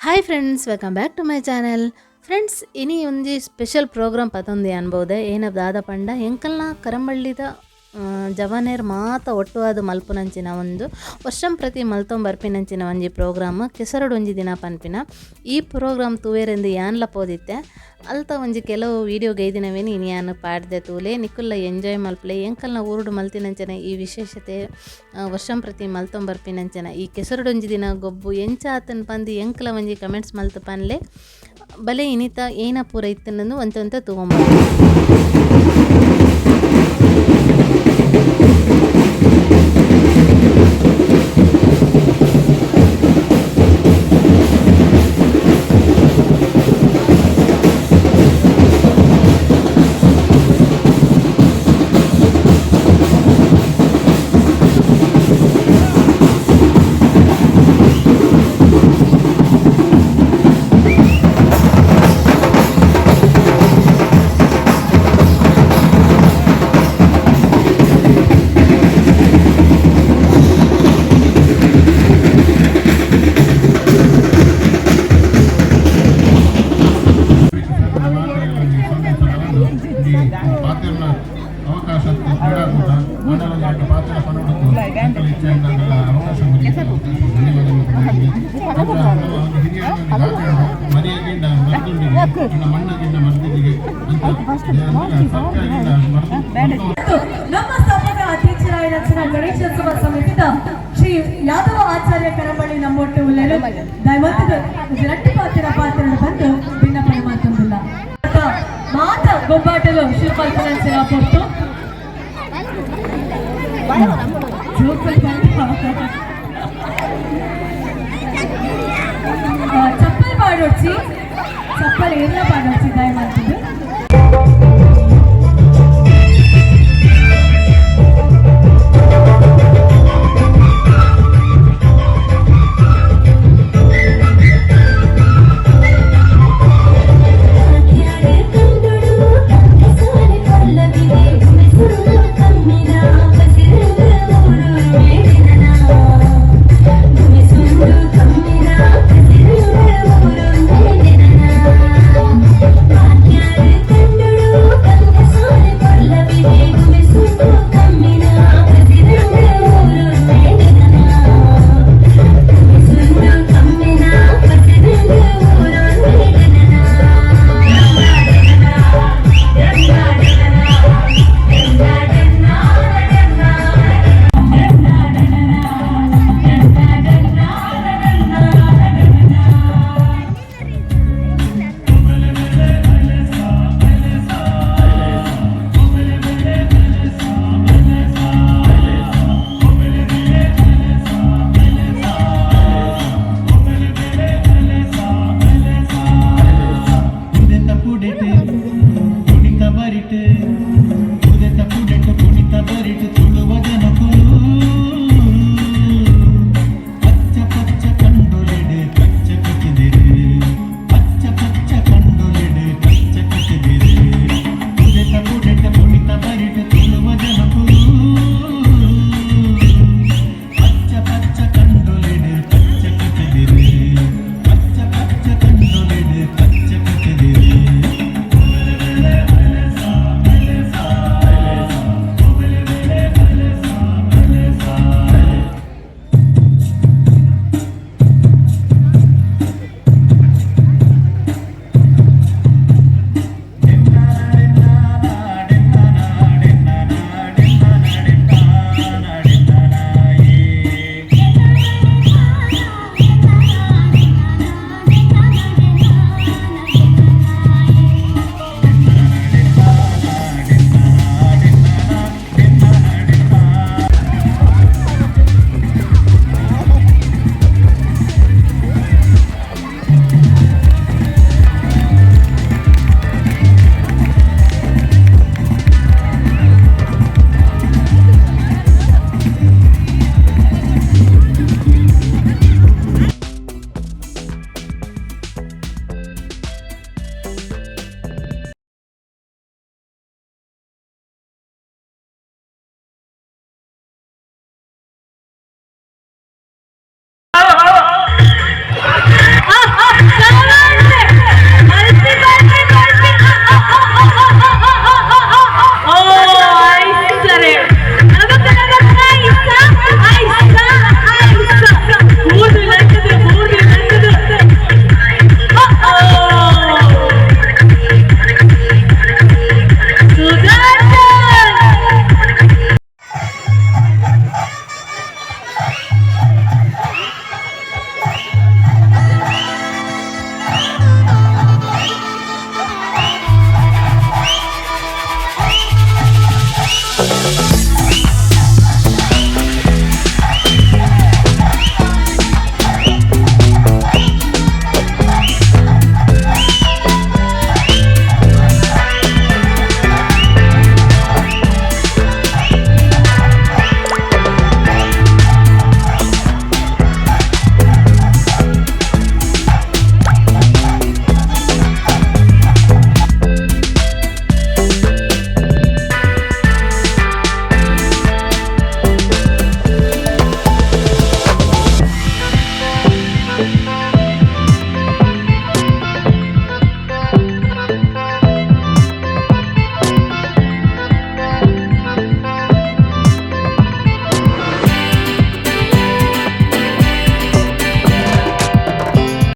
hi friends welcome back to my channel friends ಇನಿ ಒಂಜಿ special program ಪತೊಂದಿ ಅನ್ಬೋದೆ ಏನ ದಾದ ಪಂಡ ಎಂಕಲ್ನ ಕರಂಬಳ್ಳಿದ ಆ, ಜವಾನೇರ್ ಮಾತ ಒಟ್ಟುವಾದ ಮಲ್ಪುನಂಚಿನ ಒಂದು, ವರ್ಷಂ ಪ್ರತಿ ಮಲ್ತೊಂಬರ್ಪಿನಂಚಿನ ಒಂಜಿ ಪ್ರೋಗ್ರಾಮ್, ಕೆಸರಡು ಒಂಜಿ ದಿನ ಪನ್ಪಿನ. ಈ ಪ್ರೋಗ್ರಾಮ್ ತೂವೇರೆಂದು ಯಾನ್ಲ ಪೋದಿತ್ತೆ ಅಲ್ತ ಒಂಜಿ ಕೆಲವು ವೀಡಿಯೋ ಗೈದಿನವೇ ನೀನು ಯಾನ್ ಪಾಡ್ದೆ ತೂಲೆ ನಿಕ್ಕುಲ್ಲ ಎಂಜಾಯ್ ಮಲ್ಪಲೆ, ಎಂಕಲ್ನ ಊರುಡು ಮಲ್ತಿನಂಚನೆ ಈ ವಿಶೇಷತೆ ವರ್ಷಂ ಪ್ರತಿ ಮಲ್ತೊಂ ಬರ್ಪಿನಂಚನ ಈ ಕೆಸರಡೊಂಜಿ ದಿನ ಗೊಬ್ಬು ಎಂಚ ಆತನ ಪಂದು ಎಂಕಲ ಒಂಜಿ ಕಮೆಂಟ್ಸ್ ಮಲ್ತು ಪನ್ಲೆ, ಬಲೆ ಇನಿತ ಏನ ಪೂರ ಇತ್ತನನ್ನು ಒಂತ ಒಂತ ತಗೊಂಬ ನಮ್ಮ ಸಮಯದ ಅಧ್ಯಕ್ಷರಾಯ ರಚನ ನಮ್ಮ ಗಣೇಶೋತ್ಸವ ಸಮಿತಿಯ ಶ್ರೀ ಯಾದವ ಆಚಾರ್ಯ ಕರಪಳ್ಳಿ ನಮ್ಮೊಟ್ಟು ಉಳ್ಳಲು ದಯವತ್ತು ರಟ್ಟಿ ಪಾತ್ರ ಪಾತ್ರ ಬಂದು ಭಿನ್ನಪಡಿ ಮಾತಂದಿಲ್ಲ ಮಾತ ಗೊಬ್ಬಾಟಲು ಶಿಲ್ಪಲ್ಪನ ಸಿರಾಪೊಟ್ಟು చెప్పలు పాడొచ్చి. చెప్పలు ఏదో పాడొచ్చు.